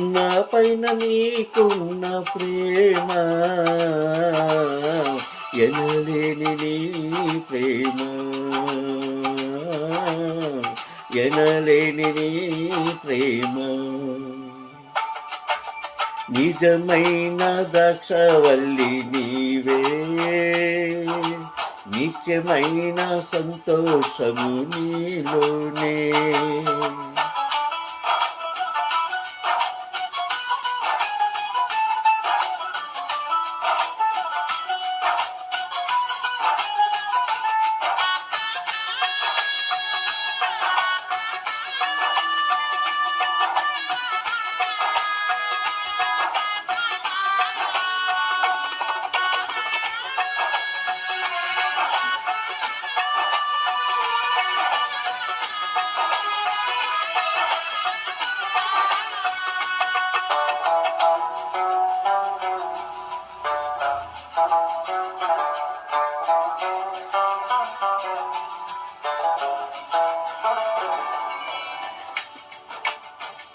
నా పైన నీకున్న ప్రేమ ఎనలేని నీ ప్రేమ. ఎనలేని నీ ప్రేమ. నిజమైన దక్షవల్లి నీవే. నిత్యమైన సంతోషము నీలోనే.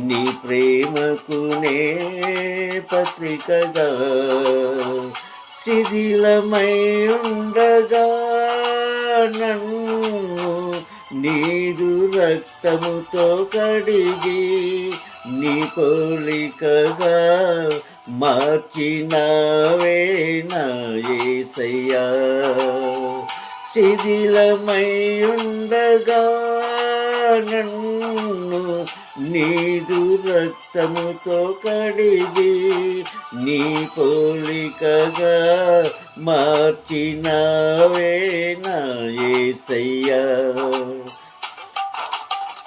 నీ ప్రేమకునే పత్రికగా శిథిలమై ఉండగా నన్ను నీదు రక్తముతో కడిగి నీ పోలికగా మార్చినవే నా శిథిలమై ఉండగా నన్ను నీదు రక్తముతో కడిగి నీ పోలికగా మార్చినవే నా యేసయ్యా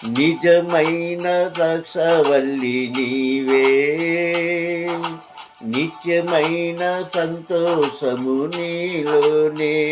నిజమైన ద్రాక్షవల్లి నీవే. నిత్యమైన సంతోషము నీలోనే.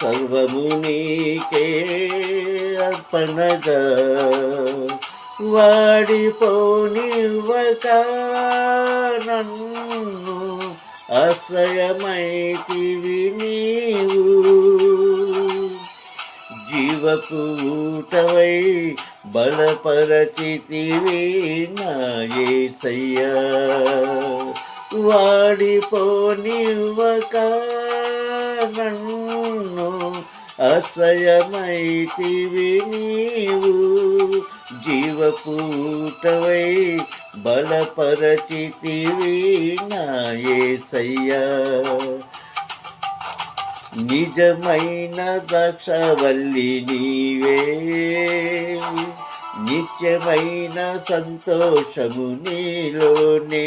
సర్వము నీకే అర్పణగా. వాడిపోనివ్వక నన్ను ఆశ్రయమైతివి నీవు. జీవకు ఊటవై బలపరచితివి నా యేసయ్యా వాడిపోనివ్వక ఆశ్రయమైతివి నీవు జీవపూటవై బలపరచితివి నా సయ్యా నిజమైన దశవల్లి నీవే నిత్యమైన సంతోషము నీలోనే.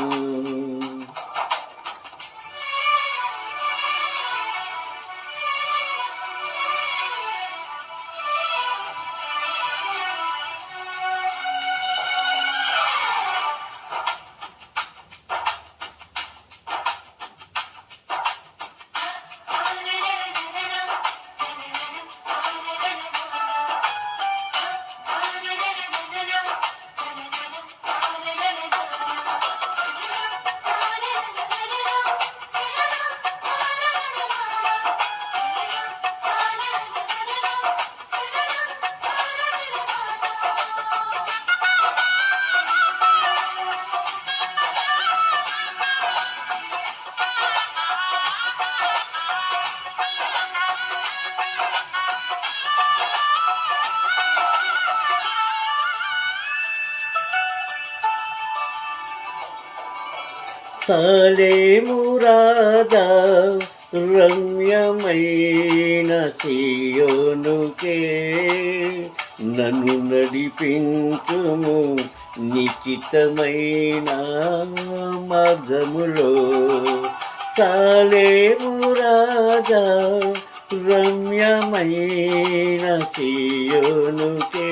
సాలేమురాదా రమ్యమైన సీయోనుకే. నన్ను నడిపించుము నిశ్చితమైన మార్గములో. సాలేమురాదా రమ్యమైన సీయోనుకే.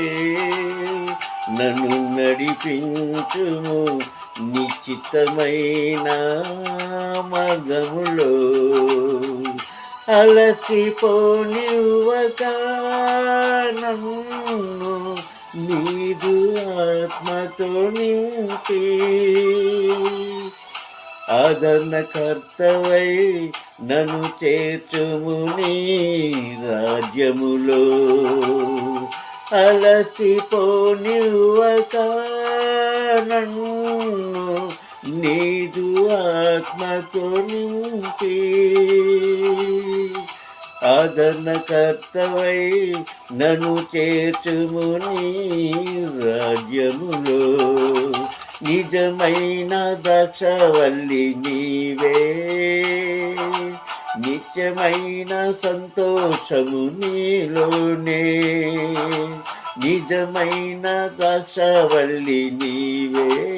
నన్ను నడిపించుము నిశ్చితమైన మగములో అలసిపోనివ్వక నన్ను నీదు ఆత్మతో నింపి ఆదరణకర్తవై నన్ను చేర్చుము నీ రాజ్యములో. అలసిపోనివ్వక నన్ను ఆదరణకర్తవై నన్ను చేర్చుము నీ రాజ్యములో. నిజమైన దశవల్లి నీవే. నిత్యమైన సంతోషము నీలోనే. నిజమైన దశవల్లి నీవే.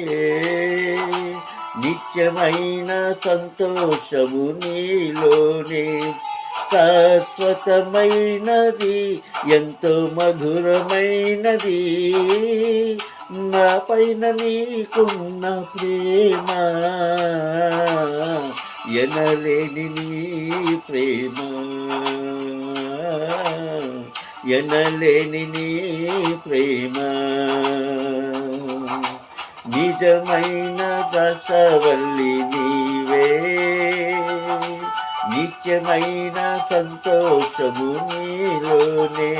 నిత్యమైన సంతోషము నీలోనే. శాశ్వతమైనది ఎంతో మధురమైనది. నా పైన నీకున్న ప్రేమ ఎనలేని నీ ప్రేమ. ఎనలేని నీ ప్రేమ. నిజమైన దశవల్లిని నిత్యమైన సంతోషము నీలోనే.